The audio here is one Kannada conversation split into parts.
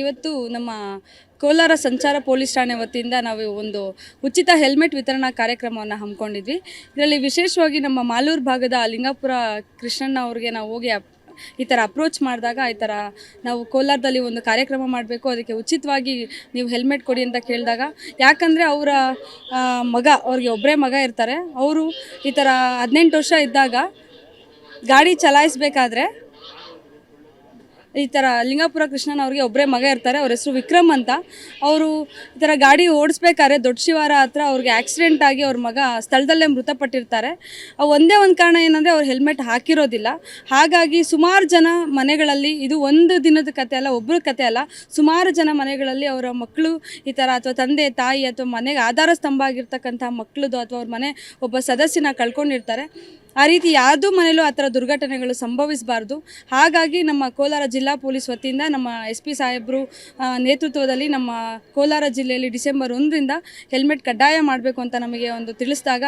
ಇವತ್ತು ನಮ್ಮ ಕೋಲಾರ ಸಂಚಾರ ಪೊಲೀಸ್ ಠಾಣೆ ವತಿಯಿಂದ ನಾವು ಒಂದು ಉಚಿತ ಹೆಲ್ಮೆಟ್ ವಿತರಣಾ ಕಾರ್ಯಕ್ರಮವನ್ನು ಹಮ್ಮಿಕೊಂಡಿದ್ವಿ. ಇದರಲ್ಲಿ ವಿಶೇಷವಾಗಿ ನಮ್ಮ ಮಾಲೂರು ಭಾಗದ ಲಿಂಗಾಪುರ ಕೃಷ್ಣಣ್ಣ ಅವ್ರಿಗೆ ನಾವು ಹೋಗಿ ಈ ಥರ ಅಪ್ರೋಚ್ ಮಾಡಿದಾಗ ಈ ಥರ ನಾವು ಕೋಲಾರದಲ್ಲಿ ಒಂದು ಕಾರ್ಯಕ್ರಮ ಮಾಡಬೇಕು, ಅದಕ್ಕೆ ಉಚಿತವಾಗಿ ನೀವು ಹೆಲ್ಮೆಟ್ ಕೊಡಿ ಅಂತ ಕೇಳಿದಾಗ, ಯಾಕಂದರೆ ಅವರ ಮಗ, ಅವ್ರಿಗೆ ಒಬ್ಬರೇ ಮಗ ಇರ್ತಾರೆ. ಅವರು ಈ ಥರ ಹದಿನೆಂಟು ವರ್ಷ ಇದ್ದಾಗ ಗಾಡಿ ಚಲಾಯಿಸಬೇಕಾದ್ರೆ ಈ ಥರ ಲಿಂಗಾಪುರ ಕೃಷ್ಣನ್ ಅವ್ರಿಗೆ ಒಬ್ಬರೇ ಮಗ ಇರ್ತಾರೆ, ಅವ್ರ ಹೆಸರು ವಿಕ್ರಮ್ ಅಂತ. ಅವರು ಈ ಥರ ಗಾಡಿ ಓಡಿಸ್ಬೇಕಾದ್ರೆ ದೊಡ್ಡ ಶಿವಾರ ಹತ್ರ ಅವ್ರಿಗೆ ಆಕ್ಸಿಡೆಂಟ್ ಆಗಿ ಅವ್ರ ಮಗ ಸ್ಥಳದಲ್ಲೇ ಮೃತಪಟ್ಟಿರ್ತಾರೆ. ಒಂದೇ ಒಂದು ಕಾರಣ ಏನಂದರೆ ಅವ್ರು ಹೆಲ್ಮೆಟ್ ಹಾಕಿರೋದಿಲ್ಲ. ಹಾಗಾಗಿ ಸುಮಾರು ಜನ ಮನೆಗಳಲ್ಲಿ, ಇದು ಒಂದು ದಿನದ ಕತೆ ಅಲ್ಲ ಒಬ್ಬರ ಕತೆ ಅಲ್ಲ, ಸುಮಾರು ಜನ ಮನೆಗಳಲ್ಲಿ ಅವರ ಮಕ್ಕಳು ಈ ಥರ ಅಥವಾ ತಂದೆ, ತಾಯಿ ಅಥವಾ ಮನೆಗೆ ಆಧಾರ ಸ್ತಂಭ ಆಗಿರ್ತಕ್ಕಂಥ ಮಕ್ಕಳದು ಅಥವಾ ಅವ್ರ ಮನೆ ಒಬ್ಬ ಸದಸ್ಯನ ಕಳ್ಕೊಂಡಿರ್ತಾರೆ. ಆ ರೀತಿ ಯಾವುದೂ ಮನೇಲೂ ಆ ಥರ ದುರ್ಘಟನೆಗಳು ಸಂಭವಿಸಬಾರ್ದು. ಹಾಗಾಗಿ ನಮ್ಮ ಕೋಲಾರ ಜಿಲ್ಲಾ ಪೊಲೀಸ್ ವತಿಯಿಂದ ನಮ್ಮ ಎಸ್ ಪಿ ಸಾಹೇಬರು ನೇತೃತ್ವದಲ್ಲಿ ನಮ್ಮ ಕೋಲಾರ ಜಿಲ್ಲೆಯಲ್ಲಿ ಡಿಸೆಂಬರ್ ಒಂದರಿಂದ ಹೆಲ್ಮೆಟ್ ಕಡ್ಡಾಯ ಮಾಡಬೇಕು ಅಂತ ನಮಗೆ ಒಂದು ತಿಳಿಸಿದಾಗ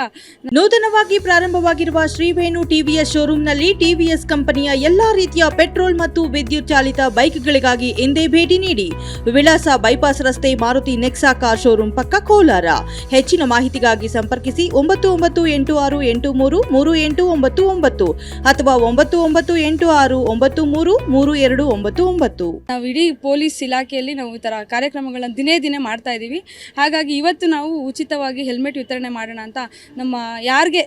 ನೂತನವಾಗಿ ಪ್ರಾರಂಭವಾಗಿರುವ ಶ್ರೀವೇಣು ಎಸ್ ಶೋರೂಮ್ನಲ್ಲಿ ಟಿವಿಎಸ್ ಕಂಪನಿಯ ಎಲ್ಲ ರೀತಿಯ ಪೆಟ್ರೋಲ್ ಮತ್ತು ವಿದ್ಯುತ್ ಚಾಲಿತ ಬೈಕ್ಗಳಿಗಾಗಿ ಎಂದೇ ಭೇಟಿ ನೀಡಿ. ವಿಳಾಸ ಬೈಪಾಸ್ ರಸ್ತೆ ಮಾರುತಿ ನೆಕ್ಸಾ ಕಾರ್ ಶೋರೂಮ್ ಪಕ್ಕ ಕೋಲಾರ. ಹೆಚ್ಚಿನ ಮಾಹಿತಿಗಾಗಿ ಸಂಪರ್ಕಿಸಿ ಒಂಬತ್ತು ಒಂಬತ್ತು ಎಂಟು ಆರು ಎಂಟು ಮೂರು ಮೂರು ಎಂಟು ಒಂಬತ್ತು ಒಂಬತ್ತು ಅಥವಾ ಒಂಬತ್ತು ಒಂಬತ್ತು ಎಂಟು ಆರು ಒಂಬತ್ತು ಮೂರು ಮೂರು ಎರಡು ಒಂಬತ್ತು ಒಂಬತ್ತು. ನಾವು ಇಡೀ ಪೊಲೀಸ್ ಇಲಾಖೆಯಲ್ಲಿ ನಾವು ಈ ಥರ ಕಾರ್ಯಕ್ರಮಗಳನ್ನು ದಿನೇ ದಿನೇ ಮಾಡ್ತಾ ಇದ್ದೀವಿ. ಹಾಗಾಗಿ ಇವತ್ತು ನಾವು ಉಚಿತವಾಗಿ ಹೆಲ್ಮೆಟ್ ವಿತರಣೆ ಮಾಡೋಣ ಅಂತ ನಮ್ಮ ಯಾರಿಗೆ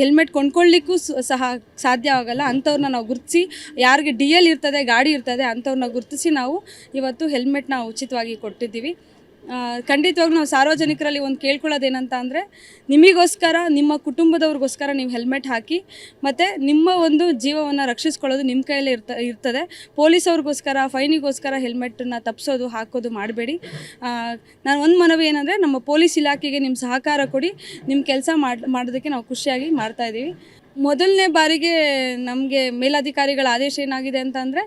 ಹೆಲ್ಮೆಟ್ ಕೊಂಡ್ಕೊಳ್ಳಿಕ್ಕೂ ಸಹ ಸಾಧ್ಯ ಆಗಲ್ಲ. ಅಂಥವ್ರನ್ನ ನಾವು ಗುರುತಿಸಿ, ಯಾರಿಗೆ ಡಿ ಎಲ್ ಇರ್ತದೆ, ಗಾಡಿ ಇರ್ತದೆ ಅಂಥವ್ರನ್ನ ಗುರುತಿಸಿ ನಾವು ಇವತ್ತು ಹೆಲ್ಮೆಟ್ನ ಉಚಿತವಾಗಿ ಕೊಟ್ಟಿದ್ದೀವಿ. ಖಂಡಿತವಾಗ್ಲೂ ನಾವು ಸಾರ್ವಜನಿಕರಲ್ಲಿ ಒಂದು ಕೇಳ್ಕೊಳ್ಳೋದೇನಂತ ಅಂದರೆ, ನಿಮಗೋಸ್ಕರ, ನಿಮ್ಮ ಕುಟುಂಬದವ್ರಿಗೋಸ್ಕರ ನೀವು ಹೆಲ್ಮೆಟ್ ಹಾಕಿ, ಮತ್ತು ನಿಮ್ಮ ಒಂದು ಜೀವವನ್ನು ರಕ್ಷಿಸ್ಕೊಳ್ಳೋದು ನಿಮ್ಮ ಕೈಯಲ್ಲಿ ಇರ್ತ, ಇರ್ತದೆ. ಪೊಲೀಸವ್ರಿಗೋಸ್ಕರ, ಫೈನಿಗೋಸ್ಕರ ಹೆಲ್ಮೆಟನ್ನು ತಪ್ಪಿಸೋದು ಹಾಕೋದು ಮಾಡಬೇಡಿ. ನಾನು ಒಂದು ಮನವಿ ಏನಂದರೆ, ನಮ್ಮ ಪೊಲೀಸ್ ಇಲಾಖೆಗೆ ನಿಮ್ಮ ಸಹಕಾರ ಕೊಡಿ. ನಿಮ್ಮ ಕೆಲಸ ಮಾಡಿ, ಮಾಡೋದಕ್ಕೆ ನಾವು ಖುಷಿಯಾಗಿ ಮಾಡ್ತಾಯಿದ್ದೀವಿ ಮೊದಲನೇ ಬಾರಿಗೆ ನಮಗೆ ಮೇಲಾಧಿಕಾರಿಗಳ ಆದೇಶ ಏನಾಗಿದೆ ಅಂತ ಅಂದರೆ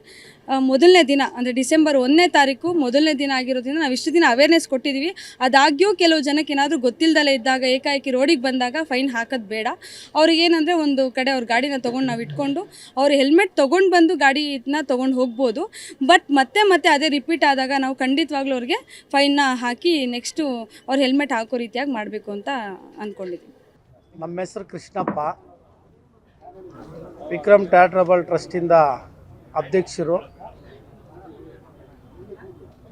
ಮೊದಲನೇ ದಿನ, ಅಂದರೆ ಡಿಸೆಂಬರ್ ಒಂದನೇ ತಾರೀಕು ಮೊದಲನೇ ದಿನ ಆಗಿರೋದ್ರಿಂದ ನಾವು ಇಷ್ಟು ದಿನ ಅವೇರ್ನೆಸ್ ಕೊಟ್ಟಿದ್ದೀವಿ ಅದಾಗ್ಯೂ ಕೆಲವು ಜನಕ್ಕೆ ಏನಾದರೂ ಗೊತ್ತಿಲ್ಲದಲ್ಲೇ ಇದ್ದಾಗ, ಏಕಾಏಕಿ ರೋಡಿಗೆ ಬಂದಾಗ ಫೈನ್ ಹಾಕೋದು ಬೇಡ. ಅವ್ರಿಗೇನಂದರೆ ಒಂದು ಕಡೆ ಅವ್ರ ಗಾಡಿನ ತೊಗೊಂಡು ನಾವು ಇಟ್ಕೊಂಡು, ಅವ್ರು ಹೆಲ್ಮೆಟ್ ತೊಗೊಂಡು ಬಂದು ಗಾಡಿನ ತೊಗೊಂಡು ಹೋಗ್ಬೋದು. ಬಟ್ ಮತ್ತೆ ಮತ್ತೆ ಅದೇ ರಿಪೀಟ್ ಆದಾಗ ನಾವು ಖಂಡಿತವಾಗ್ಲೂ ಅವ್ರಿಗೆ ಫೈನ್ನ ಹಾಕಿ ನೆಕ್ಸ್ಟು ಅವ್ರು ಹೆಲ್ಮೆಟ್ ಹಾಕೋ ರೀತಿಯಾಗಿ ಮಾಡಬೇಕು ಅಂತ ಅಂದ್ಕೊಂಡಿದ್ದೀನಿ ನಮ್ಮ ಹೆಸರು ಕೃಷ್ಣಪ್ಪ. ವಿಕ್ರಮ್ ಟ್ಯಾಟ್ರಬಲ್ ಟ್ರಸ್ಟಿಂದ ಅಧ್ಯಕ್ಷರು,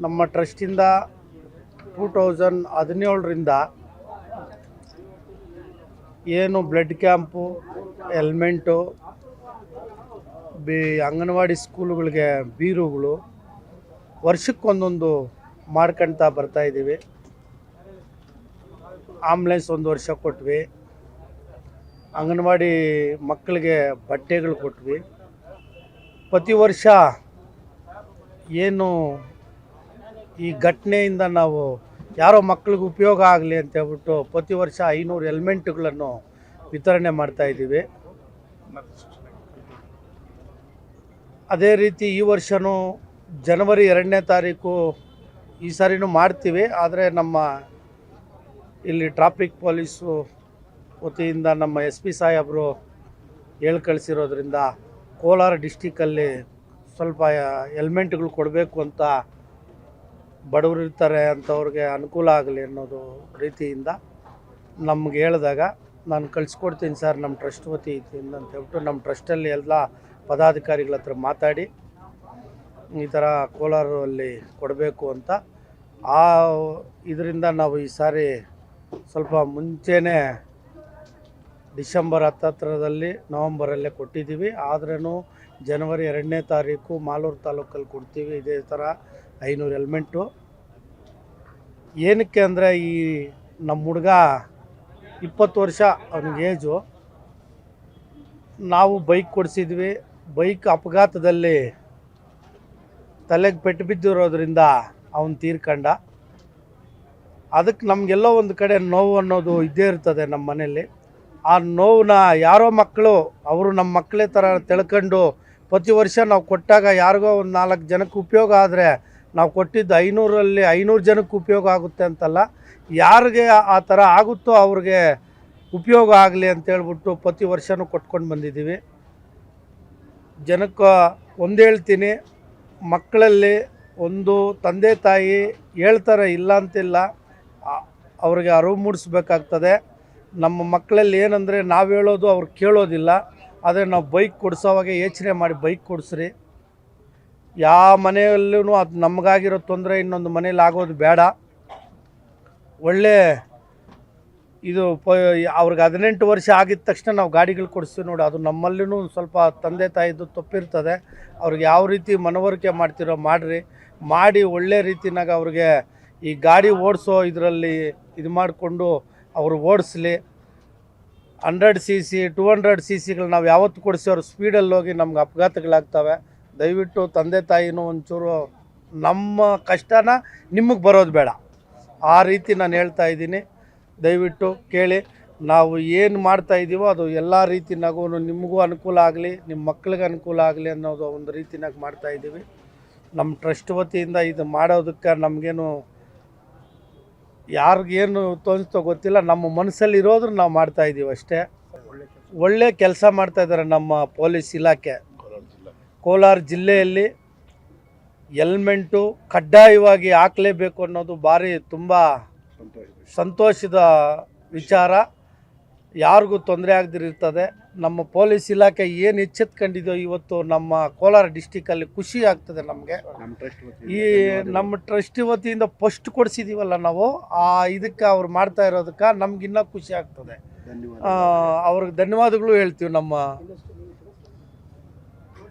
ನಮ್ಮ ಟ್ರಸ್ಟಿಂದ ಟೂ ತೌಸಂಡ್ ಹದಿನೇಳರಿಂದ ಏನು ಬ್ಲಡ್ ಕ್ಯಾಂಪು, ಹೆಲ್ಮೆಂಟು, ಬಿ ಅಂಗನವಾಡಿ ಸ್ಕೂಲುಗಳಿಗೆ ಬೀರುಗಳು ವರ್ಷಕ್ಕೊಂದೊಂದು ಮಾಡ್ಕೊಳ್ತಾ ಬರ್ತಾಯಿದ್ದೀವಿ ಆಂಬ್ಲೆನ್ಸ್ ಒಂದು ವರ್ಷ ಕೊಟ್ವಿ. ಅಂಗನವಾಡಿ ಮಕ್ಕಳಿಗೆ ಬಟ್ಟೆಗಳು ಕೊಟ್ವಿ. ಪ್ರತಿ ವರ್ಷ ಏನು ಈ ಘಟನೆಯಿಂದ ನಾವು ಯಾರೋ ಮಕ್ಕಳಿಗೆ ಉಪಯೋಗ ಆಗಲಿ ಅಂತ ಹೇಳ್ಬಿಟ್ಟು ಪ್ರತಿ ವರ್ಷ ಐನೂರು ಹೆಲ್ಮೆಟ್ಗಳನ್ನು ವಿತರಣೆ ಮಾಡ್ತಾಯಿದ್ದೀವಿ ಅದೇ ರೀತಿ ಈ ವರ್ಷವೂ ಜನವರಿ ಎರಡನೇ ತಾರೀಕು ಈ ಸಾರಿನೂ ಮಾಡ್ತೀವಿ. ಆದರೆ ನಮ್ಮ ಇಲ್ಲಿ ಟ್ರಾಫಿಕ್ ಪೊಲೀಸು ವತಿಯಿಂದ ನಮ್ಮ ಎಸ್ ಪಿ ಸಾಹೇಬರು ಹೇಳಿ ಕಳಿಸಿರೋದ್ರಿಂದ ಕೋಲಾರ ಡಿಸ್ಟಿಕಲ್ಲಿ ಸ್ವಲ್ಪ ಎಲ್ಮೆಂಟ್ಗಳು ಕೊಡಬೇಕು ಅಂತ ಬಡವರು ಇರ್ತಾರೆ ಅಂಥವ್ರಿಗೆ ಅನುಕೂಲ ಆಗಲಿ ಅನ್ನೋದು ರೀತಿಯಿಂದ ನಮ್ಗೆ ಹೇಳಿದಾಗ ನಾನು ಕಳಿಸ್ಕೊಡ್ತೀನಿ ಸರ್, ನಮ್ಮ ಟ್ರಸ್ಟ್ ವತಿಯಿಂದ ಅಂತ ಹೇಳ್ಬಿಟ್ಟು ನಮ್ಮ ಟ್ರಸ್ಟಲ್ಲಿ ಎಲ್ಲ ಪದಾಧಿಕಾರಿಗಳ ಹತ್ರ ಮಾತಾಡಿ ಈ ಥರ ಕೋಲಾರಲ್ಲಿ ಕೊಡಬೇಕು ಅಂತ. ಆ ಇದರಿಂದ ನಾವು ಈ ಸಾರಿ ಸ್ವಲ್ಪ ಮುಂಚೆನೇ ಡಿಸೆಂಬರ್ ಹತ್ತತ್ರದಲ್ಲಿ ನವಂಬರಲ್ಲೇ ಕೊಟ್ಟಿದ್ದೀವಿ. ಆದ್ರೂ ಜನವರಿ ಎರಡನೇ ತಾರೀಕು ಮಾಲೂರು ತಾಲೂಕಲ್ಲಿ ಕೊಡ್ತೀವಿ. ಇದೇ ಥರ ಐನೂರು ಹೆಲ್ಮೆಂಟು ಏನಕ್ಕೆ ಅಂದರೆ ಈ ನಮ್ಮ ಹುಡುಗ ಇಪ್ಪತ್ತು ವರ್ಷ ಅವ್ನಿಗೆ ಏಜು. ನಾವು ಬೈಕ್ ಕೊಡಿಸಿದ್ವಿ. ಬೈಕ್ ಅಪಘಾತದಲ್ಲಿ ತಲೆಗೆ ಪೆಟ್ಟು ಬಿದ್ದಿರೋದ್ರಿಂದ ಅವನು ತೀರ್ಕಂಡ. ಅದಕ್ಕೆ ನಮಗೆಲ್ಲೋ ಒಂದು ಕಡೆ ನೋವು ಅನ್ನೋದು ಇದ್ದೇ ಇರ್ತದೆ ನಮ್ಮ ಮನೇಲಿ ಆ ನೋವನ್ನ ಯಾರೋ ಮಕ್ಕಳು, ಅವರು ನಮ್ಮ ಮಕ್ಕಳೇ ಥರ ತಿಳ್ಕೊಂಡು ಪ್ರತಿ ವರ್ಷ ನಾವು ಕೊಟ್ಟಾಗ ಯಾರಿಗೋ ಒಂದು ನಾಲ್ಕು ಜನಕ್ಕೆ ಉಪಯೋಗ ಆದರೆ ನಾವು ಕೊಟ್ಟಿದ್ದು ಐನೂರಲ್ಲಿ ಐನೂರು ಜನಕ್ಕೆ ಉಪಯೋಗ ಆಗುತ್ತೆ ಅಂತಲ್ಲ. ಯಾರಿಗೆ ಆ ಥರ ಆಗುತ್ತೋ ಅವ್ರಿಗೆ ಉಪಯೋಗ ಆಗಲಿ ಅಂತೇಳ್ಬಿಟ್ಟು ಪ್ರತಿ ವರ್ಷವೂ ಕೊಟ್ಕೊಂಡು ಬಂದಿದ್ದೀವಿ. ಜನಕ್ಕೆ ಒಂದು ಹೇಳ್ತೀನಿ, ಮಕ್ಕಳಲ್ಲಿ ಒಂದು ತಂದೆ ತಾಯಿ ಹೇಳ್ತಾರೆ ಇಲ್ಲ ಅಂತಿಲ್ಲ ಅವ್ರಿಗೆ ಅರಿವು ಮೂಡಿಸ್ಬೇಕಾಗ್ತದೆ. ನಮ್ಮ ಮಕ್ಕಳಲ್ಲಿ ಏನಂದರೆ ನಾವು ಹೇಳೋದು ಅವ್ರು ಕೇಳೋದಿಲ್ಲ, ಆದರೆ ನಾವು ಬೈಕ್ ಕೊಡಿಸೋವಾಗ ಯೋಚನೆ ಮಾಡಿ ಬೈಕ್ ಕೊಡಿಸ್ರಿ. ಯಾವ ಮನೆಯಲ್ಲೂ ಅದು ನಮಗಾಗಿರೋ ತೊಂದರೆ ಇನ್ನೊಂದು ಮನೇಲಿ ಆಗೋದು ಬೇಡ. ಒಳ್ಳೆ ಇದು ಪ, ಅವ್ರಿಗೆ ಹದಿನೆಂಟು ವರ್ಷ ಆಗಿದ ತಕ್ಷಣ ನಾವು ಗಾಡಿಗಳು ಕೊಡಿಸ್ತೀವಿ ನೋಡಿ, ಅದು ನಮ್ಮಲ್ಲಿನೂ ಸ್ವಲ್ಪ ತಂದೆ ತಾಯಿದು ತಪ್ಪಿರ್ತದೆ. ಅವ್ರಿಗೆ ಯಾವ ರೀತಿ ಮನವರಿಕೆ ಮಾಡ್ತಿರೋ ಮಾಡಿರಿ. ಮಾಡಿ ಒಳ್ಳೆ ರೀತಿನಾಗ ಅವ್ರಿಗೆ ಈ ಗಾಡಿ ಓಡಿಸೋ ಇದರಲ್ಲಿ ಇದು ಮಾಡಿಕೊಂಡು ಅವರು ಓಡಿಸ್ಲಿ. Hundred C C, two hundred C ಸಿಗಳು ನಾವು ಯಾವತ್ತು ಕೊಡಿಸಿ ಅವ್ರ ಸ್ಪೀಡಲ್ಲಿ ಹೋಗಿ ನಮ್ಗೆ ಅಪಘಾತಗಳಾಗ್ತವೆ. ದಯವಿಟ್ಟು ತಂದೆ ತಾಯಿನೂ ಒಂಚೂರು ನಮ್ಮ ಕಷ್ಟನ ನಿಮಗೆ ಬರೋದು ಬೇಡ. ಆ ರೀತಿ ನಾನು ಹೇಳ್ತಾ ಇದ್ದೀನಿ. ದಯವಿಟ್ಟು ಕೇಳಿ, ನಾವು ಏನು ಮಾಡ್ತಾ ಇದ್ದೀವೋ ಅದು ಎಲ್ಲ ರೀತಿನಾಗೂ ನಿಮಗೂ ಅನುಕೂಲ ಆಗಲಿ ನಿಮ್ಮ ಮಕ್ಳಿಗೆ ಅನುಕೂಲ ಆಗಲಿ ಅನ್ನೋದು ಒಂದು ರೀತಿನಾಗ ಮಾಡ್ತಾ ಇದ್ದೀವಿ ನಮ್ಮ ಟ್ರಸ್ಟ್ ವತಿಯಿಂದ ಇದು ಮಾಡೋದಕ್ಕೆ ನಮಗೇನು ಯಾರಿಗೇನು ತೋರಿಸ್ತೋ ಗೊತ್ತಿಲ್ಲ. ನಮ್ಮ ಮನಸ್ಸಲ್ಲಿ ಇರೋದ್ರ ನಾವು ಮಾಡ್ತಾ ಇದ್ದೀವಿ ಅಷ್ಟೇ. ಒಳ್ಳೆ ಕೆಲಸ ಮಾಡ್ತಾ ಇದ್ದಾರೆ ನಮ್ಮ ಪೊಲೀಸ್ ಇಲಾಖೆ. ಕೋಲಾರ ಜಿಲ್ಲೆಯಲ್ಲಿ ಹೆಲ್ಮೆಂಟು ಕಡ್ಡಾಯವಾಗಿ ಹಾಕಲೇಬೇಕು ಅನ್ನೋದು ಭಾರಿ ತುಂಬ ಸಂತೋಷದ ವಿಚಾರ. ಯಾರಿಗೂ ತೊಂದರೆ ಆಗದಿರ್ತದೆ ನಮ್ಮ ಪೊಲೀಸ್ ಇಲಾಖೆ ಏನು ಎಚ್ಚೆತ್ಕೊಂಡಿದೆಯೋ ಇವತ್ತು ನಮ್ಮ ಕೋಲಾರ ಡಿಸ್ಟಿಕಲ್ಲಿ ಖುಷಿ ಆಗ್ತದೆ ನಮಗೆ. ಈ ನಮ್ಮ ಟ್ರಸ್ಟ್ ವತಿಯಿಂದ ಫಸ್ಟ್ ಕೊಡಿಸಿದ್ದೀವಲ್ಲ ನಾವು ಆ ಇದಕ್ಕೆ ಅವ್ರು ಮಾಡ್ತಾ ಇರೋದಕ್ಕೆ ನಮ್ಗಿನ್ನೂ ಖುಷಿ ಆಗ್ತದೆ. ಅವ್ರಿಗೆ ಧನ್ಯವಾದಗಳು ಹೇಳ್ತೀವಿ ನಮ್ಮ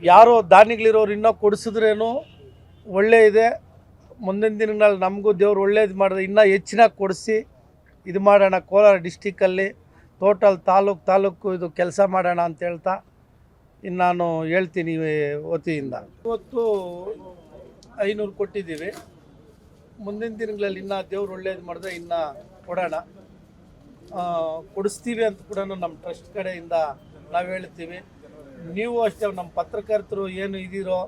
ಯಾರೋ ದಾನಿಗಳಿರೋರು ಇನ್ನೂ ಕೊಡಿಸಿದ್ರೇನು ಒಳ್ಳೆ ಇದೆ. ಮುಂದಿನ ದಿನಗಳಲ್ಲಿ ನಮಗೂ ದೇವ್ರು ಒಳ್ಳೇದು ಮಾಡಿದ್ರೆ ಇನ್ನೂ ಹೆಚ್ಚಿನ ಕೊಡಿಸಿ ಇದು ಮಾಡೋಣ ಕೋಲಾರ ಡಿಸ್ಟಿಕ್ಕಲ್ಲಿ ಟೋಟಲ್ ತಾಲೂಕು ತಾಲೂಕು ಇದು ಕೆಲಸ ಮಾಡೋಣ ಅಂತ ಹೇಳ್ತಾ ಇನ್ನು ನಾನು ಹೇಳ್ತೀನಿ ವತಿಯಿಂದ. ಇವತ್ತು ಐನೂರು ಕೊಟ್ಟಿದ್ದೀವಿ. ಮುಂದಿನ ದಿನಗಳಲ್ಲಿ ಇನ್ನೂ ದೇವ್ರು ಒಳ್ಳೇದು ಮಾಡಿದ್ರೆ ಇನ್ನೂ ಕೊಡೋಣ. ಕೊಡಿಸ್ತೀವಿ ಅಂತ ಕೂಡ ನಮ್ಮ ಟ್ರಸ್ಟ್ ಕಡೆಯಿಂದ ನಾವು ಹೇಳ್ತೀವಿ. ನೀವು ಅಷ್ಟೇ ನಮ್ಮ ಪತ್ರಕರ್ತರು ಏನು ಇದ್ದೀರೋ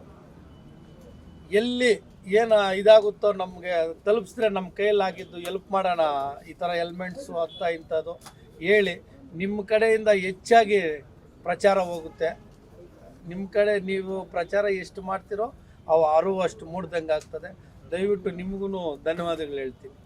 ಎಲ್ಲಿ ಏನು ಇದಾಗುತ್ತೋ ನಮಗೆ ತಲುಪಿಸಿದ್ರೆ ನಮ್ಮ ಕೈಯಲ್ಲಿ ಆಗಿದ್ದು ಎಲ್ಪ್ ಮಾಡೋಣ. ಈ ಥರ ಹೆಲ್ಮೆಟ್ಸು ಅಂತ ಇಂಥದ್ದು. ಹೇಳಿ ನಿಮ್ಮ ಕಡೆಯಿಂದ ಹೆಚ್ಚಾಗಿ ಪ್ರಚಾರ ಹೋಗುತ್ತೆ. ನಿಮ್ಮ ಕಡೆ ನೀವು ಪ್ರಚಾರ ಎಷ್ಟು ಮಾಡ್ತಿರೋ ಅವು ಅರಿವು ಅಷ್ಟು ಮೂಡ್ದಂಗೆ ಆಗ್ತದೆ ದಯವಿಟ್ಟು ನಿಮಗೂ ಧನ್ಯವಾದಗಳು ಹೇಳ್ತೀನಿ.